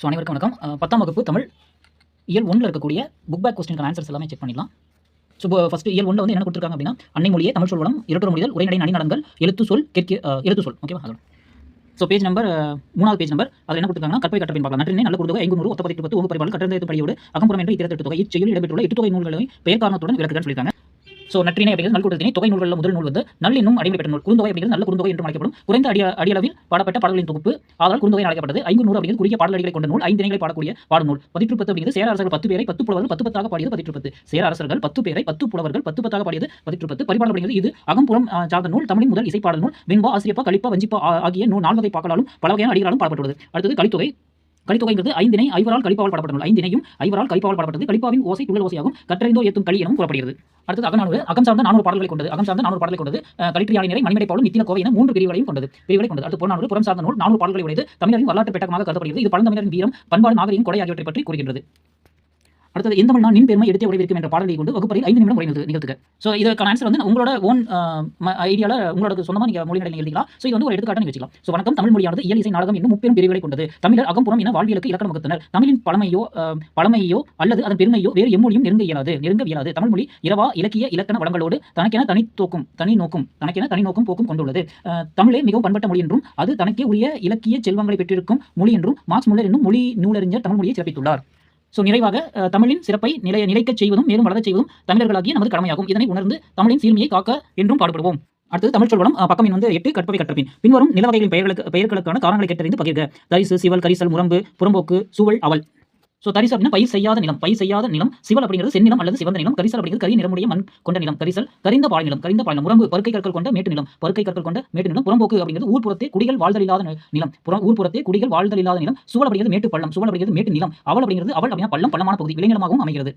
So அனைவருக்கும் வணக்கம். பத்தாம் வகுப்பு தமிழ் இயல் ஒன்றில் இருக்கக்கூடிய புக் பேக் கொஸ்டினுக்கான ஆன்சர்ஸ் எல்லாமே செக் பண்ணிடலாம். ஸோ ஃபஸ்ட்டு இயல் ஒன்றில் வந்து என்ன கொடுத்துருக்காங்க அப்படின்னா அன்னை மொழியே தமிழ் சொல்வளம் இரட்டொரு மொழிகள் உரைநடை நடிநடங்கள் எழுத்து சொல் கேட்க எழுத்து சொல். ஓகேவா அதோட. ஸோ பேஜ் நம்பர் மூணாவது பேஜ் நம்பர் அதில் என்ன கொடுத்துருக்காங்கன்னா கற்பை கட்டப்பின் பார்க்கலாம். நற்றினை நல்ல கொடுத்தொகை ஐந்து ஒத்த பதிட்டு பத்து ஒவ்வொரு பரிபாடு கட்டணத்து படியோடு அகம்புறம் என்று இத்திரத்தொகை தொகை இடம்பெற்றுள்ள எட்டு தொகை நூல்களை பெயர் காரணத்துடன் விளக்குகள் சொல்லியிருக்காங்க. ஸோ நற்றினை அப்படிங்கிறது நல் கூட்டத்தினை தொகை நூல்களில் முதல் நூல் வந்து நல் என்னும் அடிமை பெற்ற நூல். குறுந்தொகை அப்படிங்கிறது நல்ல குறுந்தொகை என்று அழைக்கப்படும். குறைந்த அடி அடியளவில் பாடப்பட்ட பாடல்களின் தொகுப்பு. ஆதால் குறுந்தொகை அழைக்கப்பட்டது ஐந்து நூறு அப்படிங்கிறது குறுகிய பாடல்களை கொண்ட நூல். ஐந்து நிலைகளை பாடக்கூடிய பாடும் நூல் பதிற்று பத்து அப்படிங்கிறது சேர அரசர்கள் பத்து பேரை பத்து புலவர்கள் பத்து பத்தாக பாடியது பதிற்று பத்து சேர அரசர்கள் பத்து பேரை பத்து புலவர்கள் பத்து பத்தாக பாடியது பதிற்று பத்து பரிபாடல் அப்படிங்கிறது இது அகம்புறம் சார்ந்த நூல். தமிழின் முதல் இசைப்பாடல் நூல். வெண்பா ஆசிரியப்பா கழிப்பா வஞ்சிப்பா ஆகிய நூல் நால்வகை பாக்கலாலும் பல வகையான அடிகளாலும் பாடப்பட்டுள்ளது. அடுத்தது கலித்தொகை. கலித்தொகைங்கிறது ஐந்தினை ஐவரால் கலிப்பாவால் பாடப்பட்ட நூல் ஐந்தினையும் ஐவரால் கலிப்பாவால் பாடப்பட்டது. கழிப்பாவின் ஓசை துள்ளல் ஓசையாகும் கற்றறிந்தோ ஏத்தும் களி எனவும் கூறப்படுகிறது. அடுத்தது அகநானூறு அகம் சார்ந்த நானூறு பாடல்களை கொண்டது. அகம் சார்ந்த நானூறு பாடல்களை கொண்டது. அஹ், நிறை மணிமடை பாவலும் நித்தின கோவை என மூன்று பிரிவுகளையும் கொண்டது. பிரிவுகளை கொண்டது. அடுத்து புறநானூறு புறம் சார்ந்த நூல் நானூறு பாடல்களை உடையது தமிழரின் வரலாற்று பெட்டகமாக கருதப்படுகிறது. இது பழந்தமிழரின் வீரம் பண்பாடு நாகரிகம் கொடை ஆகியவற்றை பற்றி கூறுகின்றது. அடுத்தது எந்த நான் நின் பெருமை எடுத்தே உடைவிருக்கும் என்ற பாடலை கொண்டு வகுப்பறையில் ஐந்து நிமிடம் உரை நிகழ்த்துக. ஸோ இதுக்கான ஆன்சர் வந்து உங்களோட ஓன் ஐடியாவில் உங்களோட சொந்தமாக நீங்கள் மொழி நடை எழுதிக்கலாம். ஸோ இது வந்து ஒரு எடுத்துக்காட்டு வச்சுக்கலாம். ஸோ வணக்கம். தமிழ் மொழியானது இயல் இசை நாடகம் என்னும் முப்பெரும் பிரிவுகளை கொண்டது. தமிழர் அகம்புறம் என வாழ்வியலுக்கு இலக்கணம் வகுத்தனர். தமிழின் பழமையோ பழமையோ அல்லது அதன் பெருமையோ வேறு எம்மொழியும் நெருங்க இயலாது. நெருங்க இயலாது. தமிழ் மொழி இரவா இலக்கிய இலக்கண வளங்களோடு தனக்கென தனி தோக்கும் தனி நோக்கும் தனக்கென தனி நோக்கும் போக்கும் கொண்டுள்ளது. தமிழே மிகவும் பண்பட்ட மொழி என்றும் அது தனக்கே உரிய இலக்கிய செல்வங்களை பெற்றிருக்கும் மொழி என்றும் மார்க்ஸ் முல்லர் என்னும் மொழி நூலறிஞர் தமிழ் மொழியை சிறப்பித்துள்ளார். ஸோ நிறைவாக தமிழின் சிறப்பை நிலைய நிலைக்கச் செய்வதும் மேலும் வளரச் செய்வதும் தமிழர்களாகிய நமது கடமையாகும். இதனை உணர்ந்து தமிழின் சீர்மையை காக்க என்றும் பாடுபடுவோம். அடுத்து தமிழ் சொல்வளம். பக்கம் வந்து எட்டு கற்பவை கற்றபின் பின்வரும் நிலவகைகளின் பெயர்களுக்கு பெயர்களுக்கான காரணங்களை கேட்டறிந்து பகிர்க. தரிசு சிவல் கரிசல் முரம்பு புறம்போக்கு சூழல் அவல். ஸோ தரிசு அப்படின்னா பயிர் செய்யாத நிலம் பயிர் செய்யாத நிலம் சிவல் அப்படிங்கிறது செந்நிலம் அல்லது சிவந்த நிலம் கரிசல் அப்படிங்கிறது கரி நிறமுடைய மண் கொண்ட நிலம் கரிசல் கரிந்த பாலை நிலம் கரிந்த பாலை நிலம் முரம்பு பருக்கை கற்கள் கொண்ட மேட்டு நிலம் பருக்கை கற்கள் கொண்ட மேட்டு நிலம் புறம்போக்கு அப்படிங்கிறது ஊர்ப்புறத்தே குடிகள் வாழ்தல் இல்லாத நிலம் புறம் ஊர்ப்புறத்தே குடிகள் வாழ்தல் இல்லாத நிலம் சூழல் அப்படிங்கிறது மேட்டு பள்ளம் சூழல் அப்படிங்கிறது மேட்டு நிலம் அவள் அப்படிங்கிறது அவள் அப்படின்னா பள்ளம் பள்ளமான பகுதி விளைநிலமாகவும் அமைகிறது.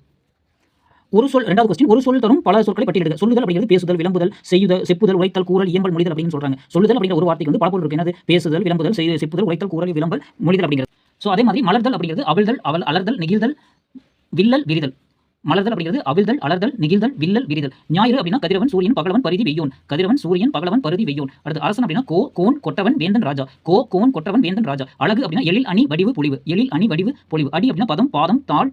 ஒரு சொல் ரெண்டாவது கொஸ்டின் ஒரு சொல் தரும் பல சொற்களை பட்டியலிடுக. சொல்லுதல் அப்படிங்கிறது பேசுதல் விளம்புதல் செய்யுதல் செப்புதல் உரைத்தல் கூறல் இயம்பல் மொழிதல் அப்படின்னு சொல்றாங்க. சொல்லுதல் அப்படிங்கிற ஒரு வார்த்தைக்கு வந்து பல பொருள் இருக்கு. என்னது? பேசுதல் விளம்புதல் செய்து செப்புதல் உரைத்தல் கூறல் விளம்பல் மொழிதல் அப்படிங்கிறது. ஸோ அதே மாதிரி மலர்தல் அப்படிங்கிறது அவிழ்தல் அவள் அலர்தல் நெகிழ்தல் வில்லல் விரிதல். மலர்தல் அப்படிங்கிறது அவிழ்தல் அலர்தல் நெகிழ்தல் வில்லல் விரிதல். ஞாயிறு அப்படின்னா கதிரவன் சூரியன் பகலவன் பரிதி வெய்யோன். கதிரவன் சூரியன் பகலவன் பருதி வெய்யோன். அடுத்து அரசன் அப்படின்னா கோ கோன் கொட்டவன் வேந்தன் ராஜா. கோ கோன் கொட்டவன் வேந்தன் ராஜா. அழகு அப்படின்னா எழில் அணி வடிவு பொலிவு. எழில் அணி வடிவு பொலிவு. அடி அப்படின்னா பதம் பாதம் தாள்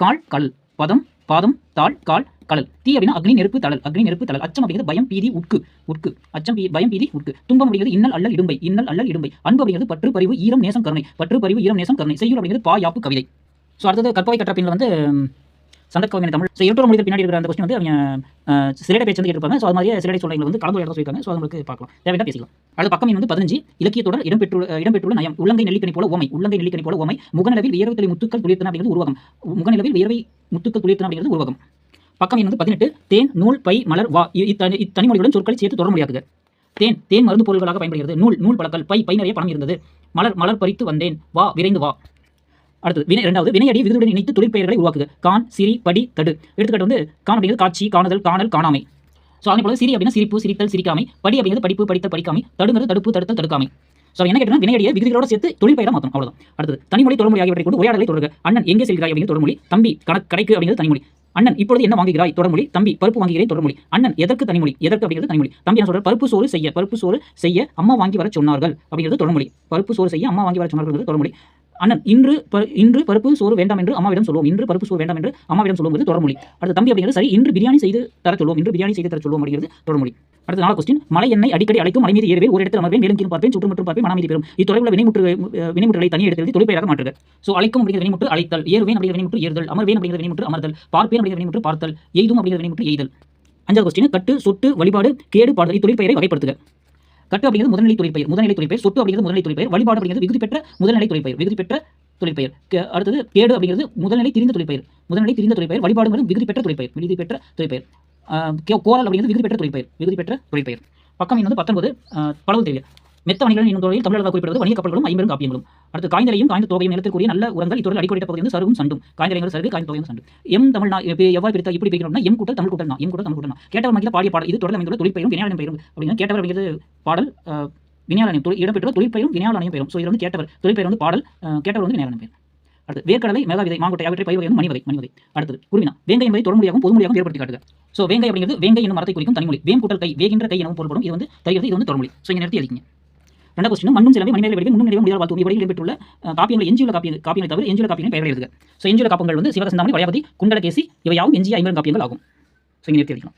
கால் கல். பதம் பாதம் தாள் கால் கடல் தீ அப்படின்னா அக்னி நெருப்பு தளல் அக்னி நெருப்பு தளல் அச்சம் அப்படிங்கிறது பயம் பீதி உட்கு உட்கு அச்சம் பயம் பீதி உட்கு துன்பம் அப்படிங்கிறது இன்னல் அல்லல் இடும்பை. இன்னல் அல்லல் இடும்பை. அன்பு அப்படிங்கிறது பற்று பறிவு ஈரம் நேசம் கருணை. பற்று பறிவு ஈரம் நேசம் கருணை. செய்யுள் அப்படிங்கிறது பா யாப்பு கவிதை. ஸோ அடுத்தது கற்பவை கற்ற வந்து வந்து சந்தக்கவினை தமிழ். ஸோ இரட்டோர் மொழிகள் பின்னாடி இருக்கிற அந்த கொஸ்டின் வந்து அவங்க சிலடை பேச்சு வந்து கேட்டிருப்பாங்க. ஸோ அது மாதிரி சிலடை சொல்லைகள் வந்து கலந்து எழுத சொல்லியிருக்காங்க ஸோ அவங்களுக்கு பார்க்கலாம். தேவையான பேசிக்கலாம். அது பக்கம் வந்து பதினஞ்சு. இலக்கியத்தோட இடம்பெற்றுள்ள இடம்பெற்றுள்ள நயம். உள்ளங்கை நெல்லிக்கணி போல ஓமை உள்ளங்கை நெல்லிக்கணி போல ஓமை முகநிலவில் வியர்வை தெளி முத்துக்கள் துளிர்த்தன அப்படிங்கிறது உருவகம். முகநிலவில் வியர்வை முத்துக்கள் துளிர்த்தன அப்படிங்கிறது உருவகம். பக்கம் வந்து பதினெட்டு. தேன் நூல் பை மலர் வா. இ- இத்தனி இத்தனிமொழிகளுடன் சொற்களை சேர்த்து தொடர முடியாதுங்க. தேன் தேன் மருந்து பொருள்களாக பயன்படுகிறது. நூல் நூல் பழக்கல் பை பை நிறைய பணம் இருந்தது. மலர் மலர் பறித்து வந்தேன். வா விரைந்து வா. அடுத்தது வினை இரண்டாவது வினையடி விருதுடன் இணைத்து தொழிற்பெயர்களை உருவாக்குக. கான் சிரி படி தடு. எடுத்துக்காட்டு வந்து கான் அப்படிங்கிறது காட்சி காணுதல் காணல் காணாமை. ஸோ அதே போல சிரி அப்படின்னா சிரிப்பு சிரித்தல் சிரிக்காமை. படி அப்படிங்கிறது படிப்பு படித்தல் படிக்காமை. தடுங்கிறது தடுப்பு தடுத்தல் தடுக்காமை. ஸோ என்ன கேட்டா வினையடியை விகுதிகளோட சேர்த்து தொழிற்பெயராக மாற்றணும் அவ்வளோதான் அடுத்தது தனிமொழி தொடர்மொழி ஆகியவற்றை கொண்டு உரையாடலை தொடர்க. அண்ணன் எங்கே செல்கிறாய் அப்படிங்கிற தொடர்மொழி தம்பி கணக்கு கடைக்கு அப்படிங்கிறது தனிமொழி. அண்ணன் இப்பொழுது என்ன வாங்குகிறாய்? தொடர்மொழி தம்பி பருப்பு வாங்குகிறேன் தொடர்மொழி அண்ணன் எதற்கு தனிமொழி? எதற்கு அப்படிங்கிறது தனிமொழி. தம்பி என்ன சொல்ற பருப்பு சோறு செய்ய பருப்பு சோறு செய்ய அம்மா வாங்கி வர சொன்னார்கள் அப்படிங்கிறது தொடர்மொழி பருப்பு சோறு செய்ய அம்மா வாங்கி வர சொன்னார்கள் தொடர்மொழி அண்ணன் இன்று ப- இன்று பருப்பு சோறு வேண்டாம் என்று அம்மாவிடம் சொல்லுவோம் இன்று பருப்பு சோறு வேண்டாம் என்று அம்மாவிடம் சொல்லுவது தொடர்மொழி. அடுத்த தம்பி அப்படிங்கிறது சரி இன்று பிரியாணி செய்து தர சொல்லுவோம் இன்று பிரியாணி செய்து தர சொல்லுவோம் அப்படிங்கிறது தொடர்மொழி. அடுத்த நாள் கொஸ்டின் மலை என்னை அடிக்கடி அழைக்கும் மலை மீது ஏறுவே ஒரு இடத்தில் அமர்வேன் மேலும் கீழ் பார்ப்பேன் சுற்று மற்றும் பார்ப்பேன் மீது பெறும். இத்தொலைவுள்ள வினைமுற்று வினைமுற்றுகளை தனி எடுத்து தொழிற்பெயராக மாற்றுக. ஸோ அழைக்கும் அப்படிங்கிற வினைமுற்று அழைத்தல். ஏறுவேன் அப்படிங்கிற வினைமுற்று ஏறுதல். அமர்வேன் அப்படிங்கிற வினைமுற்று அமர்தல். பார்ப்பேன் அப்படிங்கிற வினைமுற்று பார்த்தல். எய்தும் அப்படிங்கிற வினைமுற்று எய்தல். அஞ்சாவது கொஸ்டின் கட்டு சொட்டு வழிபாடு கேடு பாடுதல். இத்தொழிற்பெயரை வகைப்படுத்துக. கட்டு அப்படிங்கிறது முதல்நிலை தொழிற்பெயர் முதல்நிலை தொழிற்பெயர் சொட்டு அப்படிங்கிறது முதல்நிலை தொழிற்பெயர் வழிபாடு அப்படிங்கிறது விகுதி பெற்ற முதல்நிலை தொழிற்பெயர் விகுதி பெற்ற தொழிற்பெயர் கே- அடுத்தது கேடு அப்படிங்கிறது முதல்நிலை திரிந்த தொழிற்பெயர் முதல்நிலை திரிந்த தொழிற்பெயர் வழிபாடுங்கிறது விகுதி பெற்ற தொழிற்பெயர் விகுதி பெற்ற தொழிற்பெயர் ஆஹ் கோரல் அப்படிங்கிறது விகுதி பெற்ற தொழிற்பெயர் விகுதி பெற்ற தொழிற்பெயர் பக்கம் வந்து பத்தொன்பது பழவு தெரியல மெத்த வணிகர்கள் என்னும் தொழில் தமிழர்கள் குறிப்பிடுவது வணிக கப்பல்களும் ஐம்பெரும் காப்பியங்களும். அடுத்து காய்ந்தலையும் காய்ந்த தொகையும் நிலத்திற்குரிய நல்ல உரங்கள் இத்தொழில் அடிக்கடி பகுதி வந்து சருகும் சண்டும். காய்ந்தலைகள் சருகு காய்ந்த தொகையும் சண்டும். எம் தமிழ் எவ்வாறு பிரித்த இப்படி பிரிக்கிறோம்னா எம் கூட்டல் தமிழ் கூட்டல் எம் கூட்டல் தமிழ் கூட்டல் கேட்டவர் மகிழ பாடிய பாடல் இது தொடர் அமைந்துள்ள தொழிற்பெயரும் வினையாளன் பெயரும் அப்படின்னா கேட்டவர் அப்படிங்கிறது பாடல் வினையாளனையும் தொழில் இடம்பெற்ற தொழிற்பெயரும் வினையாளனையும் பெயரும். ஸோ இது வந்து கேட்டவர் தொழிற்பெயர் வந்து பாடல் கேட்டவர் வந்து வினையாளன் பெயர். அடுத்து வேர்க்கடலை மேகாவிதை மாங்கொட்டை அவற்றை பயிர் வகை மணிவதை மணிவதை அடுத்து குருவினா வேங்கை என்பதை தொடர்முடியாகவும் பொதுமொழியாகவும் வேறுபடுத்தி காட்டுக. ஸோ வேங்கை அப்படிங்கிறது வேங்கை என்னும் மரத்தை குறிக்கும் தனிமொழி. வேம் கூட்டல் கை வேகின்ற கை எனவும் பொருள்படும். இது வந்து தருகிறது இது வந்து தொடர்மொழி ஸோ இங்கே நிறுத்தி அடிக்கிங்க ரெண்டாவது கொஸ்டின் மண்ணும் சிலம்பி மணிமேலை வடிவில் முன்னும் நிறைவு முடியாத வாழ்த்து இவ்வடியில் இடம்பெற்றுள்ள அஹ், காப்பியங்கள் எஞ்சியுள்ள காப்பிய காப்பியங்களை தவிர எஞ்சியுள்ள காப்பியங்கள் பெயர்கள் எழுதுக. ஸோ எஞ்சியுள்ள காப்பங்கள் வந்து சிவகசந்தாமணி வயபதி குண்டலகேசி இவையாவும் எஞ்சிய ஐம்பது காப்பியங்கள் ஆகும். ஸோ இங்கே நிறுத்தி வைக்கலாம்.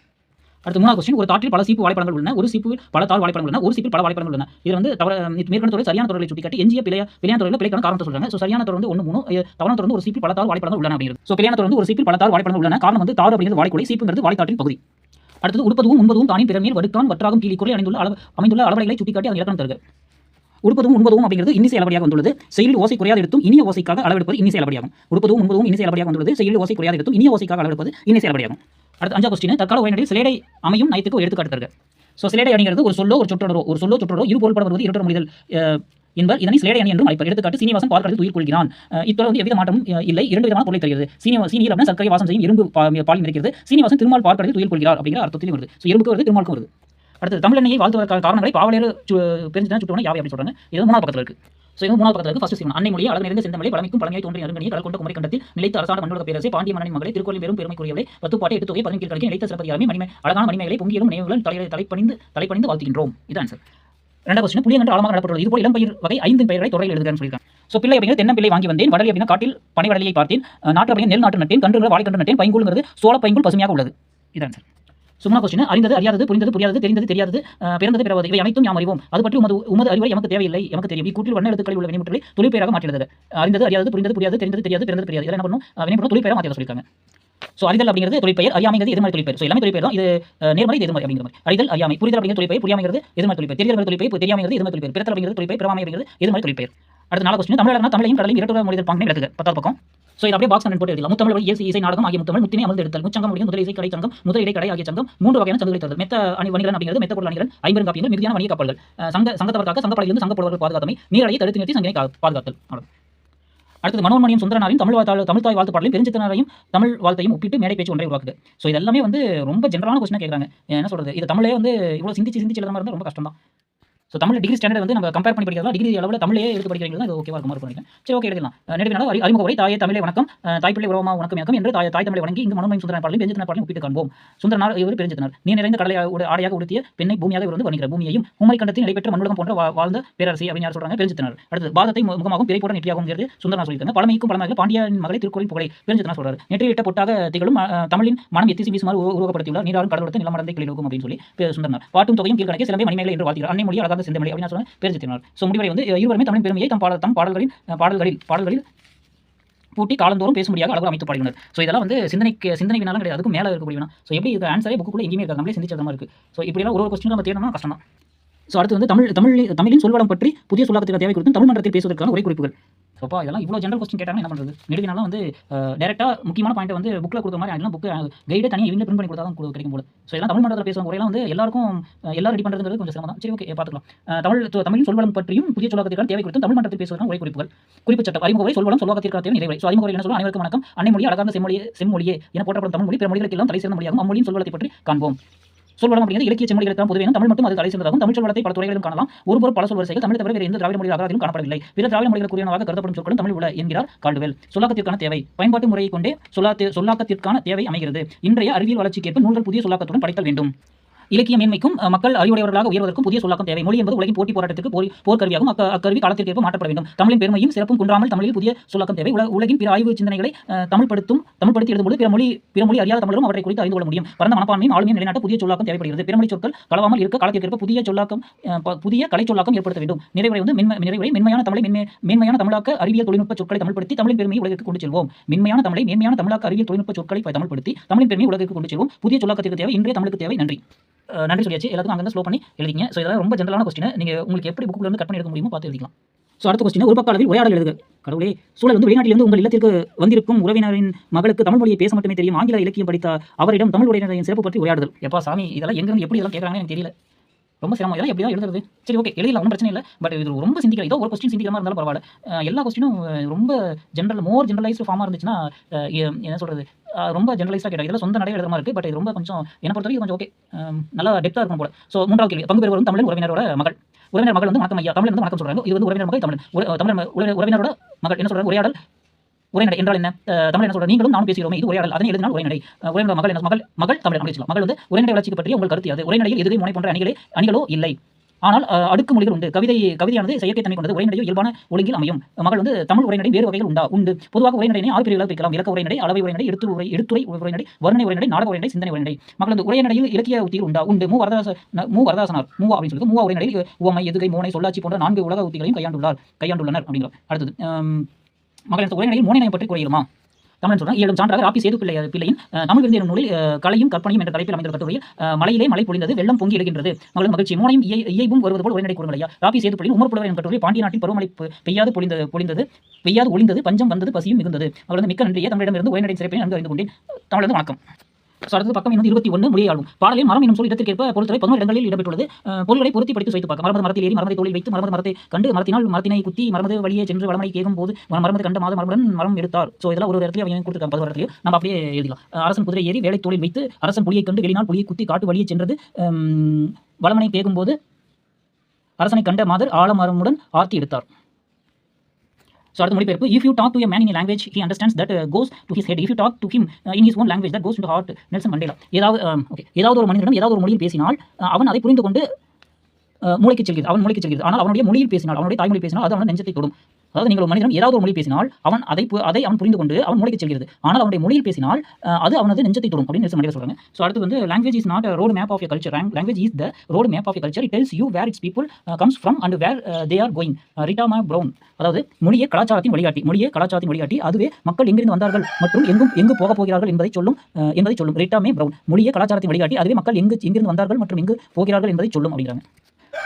அடுத்து மூணாவது கொஸ்டின் ஒரு தாட்டில் பல சீப்பு வாழைப்பழங்கள் உள்ளன ஒரு சீப்பு பல தாள் வாழைப்பழங்கள் உள்ளன ஒரு சீப்பில் பல வாழைப்பழங்கள் உள்ளன. இது வந்து தவறு மேற்கொண்ட துறை சரியான துறையை சுட்டிக்காட்டி எஞ்சிய பிழைய பிழையான துறையில் பிழைக்கான காரணத்தை சொல்றாங்க. ஸோ சரியான துறை வந்து ஒன்று மூணு தவறான துறை ஒரு சீப்பில் பல தாள் வாழைப்பழங்கள் உள்ளன அப்படிங்கிறது. ஸோ பிழையான துறை வந்து ஒரு சீப்பில் பல தாள் வாழைப்பழங்கள் உள்ளன. காரணம் வந்து தாறு அப்படிங்கிறது வாழைக்குலை சீப்புங்கிறது வாழைத்தாட்டின் பகுதி. அடுத்தது உடுப்பதும் உண்பதும் தானின் பிறமையில் வடுக்கான் வற்றாகும் கீழி குறை அணிந்துள்ள அளவு அமைந்துள்ள அளவடைகளை சுட்டிக்காட்டி அதன் இலக்கணம் தருகிறது உடுப்பதும் உண்பதும் அப்படிங்கிறது இன்னிசை அளவடியாக வந்துள்ளது. செயலில் ஓசை குறையாத எடுத்தும் இனிய ஓசைக்காக அளவெடுப்பது இன்னிசை அளவடியாகும் உடுப்பதும் உண்பதும் இனிசை அளவடியாக வந்துள்ளது. செயலில் ஓசை குறையாத எடுத்தும் இனிய ஓசைக்காக அளவெடுப்பது இன்னிசை அளவடியாகும் அடுத்து அஞ்சா கொஸ்டின் தற்கால உரைநடையில் சிலேடை அமையும் நயத்துக்கு ஒரு எடுத்துக்காட்டு தருக. ஸோ சிலேடை அணிங்கிறது ஒரு சொல்லோ ஒரு சொற்றொடரோ ஒரு சொல்லோ சொற்றொடரோ இரு பொருள்பட வருவது இருட்டர் முடிதல் என்பர் இதனை சிலேடை அணி என்றும் அழைப்பர். எடுத்துக்காட்டு சீனிவாசன் பார்க்கடலில் உயிர் கொள்கிறான். இத்தொடர் வந்து எவ்வித மாற்றமும் இல்லை. இரண்டு விதமான பொருளை தருகிறது. சீனிவா சீனியில் அப்படின்னா சர்க்கரை வாசம் செய்யும் இரும்பு பால் பாலில் இருக்கிறது சீனிவாசன் திருமால் பார்க்கடலில் உயிர் கொள்கிறார் அப்படிங்கிற அர்த்தத்திலும் வருது. ஸோ இரும்புக்கு வருது திருமாலுக்கும் வருது. அடுத்து தமிழ் எண்ணெயை வாழ்த்துவதற்கான காரணங்களை பாவலேறு பெருஞ்சிதான் சுட்டுவன யாவை அப்படின்னு சொல்றாங்க. இது மூணாவது பக்கத்தில் இருக்கு. ஸோ இது மூணாவது பக்கத்தில் இருக்கு. ஃபர்ஸ்ட் சிவன் அன்னை மொழி அழகு நிறைந்த செந்தமலை பழமைக்கும் பழமையை தோன்றிய அருங்கனியை கடல் கொண்ட குமரி கண்டத்தில் நிலைத்த அரசாண்ட மண்டல பேரரசை பாண்டிய மன்னனின் மகளை திருக்கோயில் பெரும் பெருமைக்குரியவளை பத்து பாட்டை எட்டு தொகை பதினெட்டு கிடைக்கும் நிலைத்த சிறப்பதிகாரமே மணிமை அழகான மணிமைகளை பொங்கியிலும் நினைவுகள் தலை தலைப்பணிந்து தலைப்பணிந்து வாழ்த்துகின்றோம். இது ஆன்சர் ரெண்டாவது கொஸ்டின் புளியங்கன்று ஆழமாக நடப்பட்டுள்ளது இதுபோல் இளம்பயிர் வகை ஐந்து பெயர்களை தொடரில் எழுதுகிறேன் சொல்லியிருக்காங்க. ஸோ பிள்ளை அப்படிங்கிற தென்னம்பிள்ளை வாங்கி வந்தேன் வடலி அப்படின்னா காட்டில் பனை வடலியை பார்த்தேன் நாட்டு அப்படிங்கிற நெல் நாட்டு நட்டேன் கன்று வாழைக்கன்று நட்டேன் பைங்குள்ங்கிறது சோழ பைங்குள் பசுமையாக உள்ளது. இதான் சார் சும்மா கொஸ்டின் அறிந்தது அறியாதது புரிந்தது புரியாதது தெரிந்தது தெரியாதது பிறந்தது பிறவது. இவை அனைத்தும் யாம் அறிவோம். அது பற்றி உமது உமது அறிவுரை எமக்கு தேவையில்லை எமக்கு தெரியும். இக்கூட்டில் வண்ண எழுத்துக்களில் உள்ள வினைமுற்றலை தொழிற்பெயராக மாற்றியது அறிந்தது அறியாதது புரிந்தது புரியாது தெரிந்தது தெரியாது பிறந்தது தெரியாது. இதெல்லாம் என்ன பண்ணும்? அஹ், வினைமுற்று தொழிற்பெயராக மாற்றி சொல்லியிருக்காங்க. ஸோ அறிதல் அப்படிங்கிறது தொழிற்பெயர் அறியாமைங்கிறது எதிர்மறை தொழிற்பெயர். ஸோ எல்லாமே தொழிற்பெயர் தான். இது நேர்மறை இது எதிர்மறை அப்படிங்கிற மாதிரி. அறிதல் அறியாமை புரிதல் அப்படிங்கிற தொழிற்பெயர் புரியாமைங்கிறது எதிர்மறை தொழிற்பெயர். தெரிதல் தொழிற்பெயர் தெரியாமைங்கிறது எதிர்மறை தொழிற்பெயர். பிறத்தல் அப்படிங்கிறது தொழிற்பெயர் பிறவாமை அப்படிங்கிறது எதிர்மறை தொழிற்பெயர். அடுத்த நாலு கொஸ்டின் தமிழர்னா தமிழையும் கடலையும் இரட்டை மொழிதல் பாங்கினை விளக்குக. பத்தாவது பக்கம். ஸோ இது அப்படியே பாக்ஸ் கண்டன் போட்டு எழுதலாம் முத்தமிழ் வழி இயேசு இசை நாடகம் ஆகிய முத்தமிழ் முத்தினை அமர்ந்து எடுத்தல் முச்சங்கம் முடியும் முதல் இசை கடை சங்கம் முதல் இடை கடை ஆகிய சங்கம் மூன்று வகையான சங்கங்களை தருதல். மெத்த அணி வணிகன் அப்படிங்கிறது மெத்த பொருள் அணிகள் ஐம்பது காப்பியங்கள் மிகுதியான வணிக கப்பல்கள் சங்க சங்கத்தவர்காக சங்கப்படையிலிருந்து சங்கப்படுவர்கள் பாதுகாத்தமை நீரடையை தடுத்து நிறுத்தி சங்கினை பாதுகாத்தல். அவ்வளவு. அடுத்தது மனோன்மணியம் சுந்தரனாரையும் தமிழ் வாழ்த்தாள் தமிழ் தாய் வாழ்த்து பாடலையும் பெருஞ்சித்தனரையும் தமிழ் வாழ்த்தையும் ஒப்பிட்டு மேடை பேச்சு ஒன்றை உருவாக்குது. ஸோ இதெல்லாமே வந்து ரொம்ப ஜென்ரலான கொஸ்டினாக கேட்குறாங்க என்ன சொல்கிறது இது தமிழே வந்து இவ்வளோ சிந்திச்சு சிந்திச்சு எழுதாம இருந்தால் ரொம்ப கஷ்டம் தான் ஸோ தமிழ் டிகிரி ஸ்டாண்டர்ட் வந்து நம்ம கம்பேர் பண்ணி படிக்கிறதா? டிகிரி அளவில் தமிழே எடுத்து படிக்கிறீங்களா? தான் ஓகேவா இருக்கும்? மார்க் பண்ணிக்கிறேன் சரி ஓகே எடுக்கலாம் நேரடியாக அறி அறிமுக உரை தாயே தமிழை வணக்கம். தாய்ப்பிள்ளை தாய் உறவமா வணக்கம் எனக்கும் என்று தாய் தாய் தமிழை வணங்கி இங்கு மனோன்மயம் சுந்தரன் பாடலையும் பெருஞ்சித்தனார் பாடலையும் ஒப்பிட்டு காண்போம். சுந்தரனார் இவர் பெருஞ்சித்தனார். நீ நிறைந்த கடலை ஆடையாக உடுத்திய பெண்ணை பூமியாக இவர் வந்து வணிகிறார் பூமியையும் உண்மை கண்டத்தில் நடைபெற்ற மண்ணுலகம் போன்ற வாழ்ந்த பேரரசி அப்படின்னு யார் சொல்றாங்க பெருஞ்சித்தனார். அடுத்து பாதத்தை முகமாகவும் பிறை போட நெற்றியாகவும் சுந்தரனார் சொல்லியிருக்காங்க. பழமைக்கும் பழமையாக பாண்டியன் மகளை திருக்குறள் புகழை பெருஞ்சித்தனார் சொல்றாரு. நெற்றியிட்ட பொட்டாக திகழும் தமிழின் மனம் எத்திசி வீசுமாறு உரு- உருவகப்படுத்தியுள்ளார். நீராறும் கடலோரத்தை நிலமடந்தை கிளிருக்கும் அப்படின்னு சொல்லி சுந்தரனார். பாட்டும் தொகையும் கீழ்கணக்கே சிலம்பை மணிமேலை என்று வாழ்த்துகிறார். அன்னை மொழி அழகாக செந்தமலை அப்படின்னு சொன்ன பெருஞ்சித்தனார் ஸோ முடிவரை வந்து இருவருமே தமிழின் பெருமையை தம் பாடல் தம் பாடல்களில் பாடல்களில் பாடல்களில் பூட்டி காலந்தோறும் பேசும்படியாக அழகு அமைத்து பாடினர் ஸோ இதெல்லாம் வந்து சிந்தனைக்கு சிந்தனை வினாலும் கிடையாது. அதுக்கும் மேலே இருக்கக்கூடிய வினா. ஸோ எப்படி இது ஆன்சரே புக்குள்ள எங்கேயுமே இருக்காது. நம்மளே சிந்திச்ச மாதிரி இருக்குது ஸோ இப்படியெல்லாம் ஒரு ஒரு கொஸ்டின் நம்ம தேடணும்னா கஷ்டம் தான் ஸோ அடுத்து வந்து தமிழ் தமிழ் தமிழின் சொல்வடம் பற்றி புதிய சொல்லாக்கத்திற்கு தேவை குறித்தும் தமிழ் மன்றத்தில் பேசுவதற்கான உரை குறிப்புகள் அப்போ இதெல்லாம் இவ்வளோ ஜென்ரல் கொஸ்டின் கேட்டாங்கன்னா என்ன பண்ணுறது நெடுவினாலும் வந்து டேரெக்டாக முக்கியமான பாயிண்ட் வந்து புக்கில் கொடுக்குற மாதிரி அதெல்லாம் புக்கு கைடே தனியாக இவங்க பிரிண்ட் பண்ணி கொடுத்தா தான் கிடைக்கும் போல. ஸோ எல்லாம் தமிழ் மண்டலத்தில் பேசுகிற முறையெல்லாம் வந்து எல்லாருக்கும் அஹ், எல்லாம் ரெடி பண்ணுறது கொஞ்சம் சிரமம் தான். சரி ஓகே பார்த்துக்கலாம். தமிழ் தமிழ் சொல்வளம் பற்றியும் புதிய சொல்லாக்கத்திற்கான தேவை குறித்தும் தமிழ் மண்டலத்தில் பேசுவதற்கான உரை குறிப்புகள். குறிப்பு சட்டம் அறிமுக உரை சொல்வளம் சொல்வாக்கத்திற்கான தேவை நிறைவு ஸோ அறிமுக உரை என்ன சொல்லுவோம் அனைவருக்கும் வணக்கம். அன்னை மொழி அழகான செம்மொழியே செம்மொழியே என போற்றப்படும் தமிழ் மொழி பிற மொழிகளுக்கு எல்லாம் தலை சிறந்த மொழியாகும் அம்மொழியின் சொல்வளத்தை பற்றி காண்போம். சொல்வளம் அப்படிங்கிறது இலக்கிய செம்மொழிகளுக்கு பொதுவான தமிழ் மட்டும் அது தலை சிறந்ததாகும் தமிழ் சொல்வளத்தை பல துறைகளிலும் காணலாம். ஒருபுறம் பல சொல்வரிசைகள் தமிழ் தவிர வேறு எந்த திராவிட மொழி அகராதிலும் காணப்படவில்லை. பிற திராவிட மொழிகளுக்குரியனவாக கருதப்படும் சொற்களும் தமிழ் உள்ள என்கிறார் கால்டுவெல் சொல்லாக்கத்திற்கான தேவை. பயன்பாட்டு முறையை கொண்டே சொல்லாத்து சொல்லாக்கத்திற்கான தேவை அமைகிறது. இன்றைய அறிவியல் வளர்ச்சிக்கேற்ப நூல்கள் புதிய சொல்லாக்கத்துடன் படைத்தல் வேண்டும். இலக்கிய மேன்மைக்கும் மக்கள் அறிவுடையவர்களாக உயர்வதற்கும் புதிய சொல்லாக்கம் தேவை. மொழி என்பது உலகின் போட்டி போராட்டத்துக்கு போர் போர்க்கருவியாகும் அக்கருவி காலத்திற்கேற்ப மாற்றப்பட வேண்டும். தமிழின் பெருமையும் சிறப்பும் குன்றாமல் தமிழில் புதிய சொல்லாக்கம் தேவை. உலகின் பிற ஆய்வு சிந்தனைகளை தமிழ்படுத்தும் தமிழ்படுத்தி எழுதும்போது பிற மொழி பிற மொழி அறியாத தமிழரும் அவற்றை குறித்து அறிந்து கொள்ள முடியும். பரந்த மனப்பான்மையும் ஆளுமையும் நிலைநாட்ட புதிய சொல்லாக்கம் தேவைப்படுகிறது. பிறமொழி சொற்கள் கலவாமல் இருக்க காலத்திற்கேற்ப புதிய சொல்லாக்கம் புதிய கலை சொல்லாக்கம் ஏற்படுத்த வேண்டும். நிறைவுரை வந்து நிறைவுரை மென்மையான தமிழை மென்மையான தமிழாக்க அறிவியல் தொழில்நுட்ப சொற்களை தமிழ்படுத்தி தமிழின் பெருமையை உலகிற்கு கொண்டு செல்வோம். மென்மையான தமிழை மென்மையான தமிழாக்க அறிவியல் தொழில்நுட்ப சொற்களை தமிழ்படுத்தி தமிழின் பெருமையை உலகிற்கு கொண்டு செல்வோம். புதிய சொல்லாக்கத்திற்கு தேவை இன்றைய தமிழுக்கு தேவை. நன்றி. நன்றி சொல்லியாச்சு. எல்லாத்துக்கும் அங்கே ஸ்லோ பண்ணி எழுதிங்க ஸோ இதெல்லாம் ரொம்ப ஜென்ரலான கொஸ்டின் நீங்கள் உங்களுக்கு எப்படி புக்கில் இருந்து கட் பண்ணி எடுக்க முடியுமோ பார்த்து எழுதிக்கலாம். ஸோ அடுத்த கொஸ்டின் ஒரு பக்க அளவில் உரையாடல் எழுதுக கடவுளே சூழல் வந்து வெளிநாட்டிலிருந்து உங்கள் இல்லத்திற்கு வந்திருக்கும் உறவினரின் மகளுக்கு தமிழ் மொழியை பேச மட்டுமே தெரியும். ஆங்கில இலக்கியம் படித்த அவரிடம் தமிழ் உரையினரின் சிறப்பு பற்றி உரையாடுதல். எப்பா சாமி இதெல்லாம் எங்கிருந்து எப்படி இதெல்லாம் கேட்குறாங்கன்னு எனக்கு தெரியல. ரொம்ப சிரமம். இதெல்லாம் எப்படி தான் எழுதுறது? சரி ஓகே எழுதலாம் ஒன்றும் பிரச்சனை இல்லை. பட் இது ரொம்ப சிந்திக்கல ஏதோ ஒரு கொஸ்டின் சிந்திக்கிற மாதிரி இருந்தாலும் பரவாயில்ல. எல்லா கொஸ்டினும் ரொம்ப ஜென்ரல் மோர் ஜென்ரலைஸ்டு ஃபார்மாக இருந்துச்சுன்னா என்ன சொல்கிறது ரொம்ப ஜெனரலைஸாக கேட்டால் இதில் சொந்த நடை எழுதுற மாதிரி இருக்குது பட் இது ரொம்ப கொஞ்சம் என்ன பொறுத்தவரைக்கும் கொஞ்சம் ஓகே நல்லா டெப்த்தாக இருக்கும் போல. ஸோ மூன்றாவது கேள்வி. பங்கு பெறுவரும் தமிழன் உறவினரோட மகள். உறவினர் மகள் வந்து வணக்கம் ஐயா. தமிழ் வந்து வணக்கம் சொல்றாங்க. இது வந்து உறவினர் மகள் தமிழ் தமிழ் உறவினரோட மகள். என்ன சொல்கிறாங்க உரையாடல். உரைநடை என்றால் என்ன? தமிழ் என்ன சொல்ற நீங்களும் நானும் பேசுகிறோமே. இது உரையாடல். அதனை எழுதினால் உரைநடை. அஹ் உரைநடை மகள் என்ன? மகள் மகள் தமிழ் மகள் வந்து உரைநடை வளர்ச்சி பற்றிய உங்கள் கருத்து அது. உரைநடையில் எதுகை முனை போன்ற அணிகளே அணிகளோ இல்லை. ஆனால் அடுக்கு மொழிகள் உண்டு. கவிதை கவிதையானது செயற்கை தன்மை கொண்டது உரைநடையோ இயல்பான ஒழுங்கில் அமையும். மகள் வந்து தமிழ் உரைநடை வேறு வகைகள் உண்டா? உண்டு. பொதுவாக உரைநடையை ஆறு பிரிவுகளாக பிரிக்கலாம். இலக்க உரைநடை அளவை உரைநடை எடுத்து உரை எடுத்துரை உரைநடை வர்ணனை உரைநடை நாடக உரைநடை சிந்தனை உரைநடை. மகள் வந்து உரைநடையில் இலக்கிய உத்திகள் உண்டா? உண்டு. மூ. வரதாச மூ. வரதாசனார் மூவா அப்படின்னு சொல்லிட்டு மூவா உரைநடையில் உவமை எதுகை மோனை சொல்லாட்சி போன்ற நான்கு உலக உத்திகளையும் கையாண்டுள்ளார் கையாண்டுள்ளனர் அப்படிங்கிறார் அடுத்தது மகள் உரைநடையில் மோனை பற்றி கூறியுமா தமிழ் சொல்றாங்க ஏழும் சான்றாக ராப்பி சேது பிள்ளை பிள்ளையின் தமிழ் விருந்தினர் நூலில் கலையும் கற்பனையும் என்ற தலைப்பில் அமைந்த கட்டுரையில் மலையிலே மழை பொழிந்தது வெள்ளம் பொங்கி எழுகின்றது மகளும் மகிழ்ச்சி மூனையும் இயை- இயைபும் வருவது போல் உரைநடை கூறுங்கள் ஐயா ராப்பி சேது பிள்ளையின் உமர் புலவர் என்ற கட்டுரை பாண்டிய நாட்டில் பருவமழை பெய்யாது பொழிந்தது பொழிந்தது பெய்யாது ஒளிந்தது பஞ்சம் வந்தது பசியும் மிகுந்தது. அவரது மிக்க நன்றியை தமிழிடமிருந்து உரைநடை சிறப்பினை நன்கு அறிந்து கொண்டேன். தமிழ் வணக்கம். அடுத்தது பக்கம் இன்னும் இருபத்தி ஒன்று மொழியாளும் பாடலில் மரம் என்னும் சொல் இடத்திற்கேற்ப பொருட்களை பதினோரு இடங்களில் இடம்பெற்றுள்ளது. பொருள்களை பொருத்தி படித்து வைத்து பார்க்க. மரமது மரத்தில் ஏறி மரமதை தோளில் வைத்து மரமது மரத்தை கண்டு மரத்தினால் மரத்தினை குத்தி மரமது வழியே சென்று வளமனை கேட்கும் போது மரமது கண்ட மாத மரமுடன் மரம் எடுத்தார். ஸோ இதெல்லாம் ஒரு இடத்துல அவங்க கொடுத்துருக்காங்க பதினோரு இடத்துலையும் நம்ம அப்படியே எழுதிக்கலாம். அரசன் குதிரை ஏறி வேலை தோளில் வைத்து அரசன் புலியை கண்டு வெளிநாள் புலியை குத்தி காட்டு வழியே சென்றது ஹம், வளமனை கேட்கும்போது அரசனை கண்ட மாதர் ஆலமரமுடன் ஆர்த்தி எடுத்தார். ஸோ அடுத்த மொழிபெயர்ப்பு. If you talk to a man in a language he understands that uh, goes to his head. If you talk to him uh, in his own language that Nelson Mandela ஏதாவது um, okay ஏதாவது ஒரு மனிதனிடம் ஏதாவது ஒரு மொழியில் பேசினால் uh, அவன் அதை புரிந்து கொண்டு uh, மூளைக்கு செல்கிறது. அவன் மூளைக்கு செல்கிறது. ஆனால் அவனுடைய மொழியில் பேசினால் அவனுடைய தாய்மொழி பேசினால் அது அவன் நெஞ்சத்தை தொடும். அதாவது நீங்கள் ஒரு மனிதன் ஏதாவது ஒரு மொழி பேசினால் அவன் அதை அதை அவன் புரிந்து கொண்டு அவன் மூளைக்கு செல்கிறது. ஆனால் அவனுடைய மொழியில் பேசினால் அது அவனது நெஞ்சத்தை தொடும் அப்படின்னு நெல்சன் மண்டேலா சொல்கிறாங்க ஸோ அடுத்து வந்து language is not road map of culture language is the road map of culture it tells you where its people comes from and where they are going Rita Mae Brown அதாவது மொழியே கலாச்சாரத்தின் வழிகாட்டி மொழியே கலாச்சாரத்தின் வழிகாட்டி அதுவே மக்கள் எங்கிருந்து வந்தார்கள் மற்றும் எங்கும் எங்கு போக போகிறார்கள் என்பதை சொல்லும் என்பதை சொல்லும். ரிட்டாமே ப்ரௌன் மொழியே கலாச்சாரத்தின் வழிகாட்டி அதுவே மக்கள் எங்கு எங்கிருந்து வந்தார்கள் மற்றும் எங்கு போகிறார்கள் என்பதை சொல்லும் அப்படிங்கிறாங்க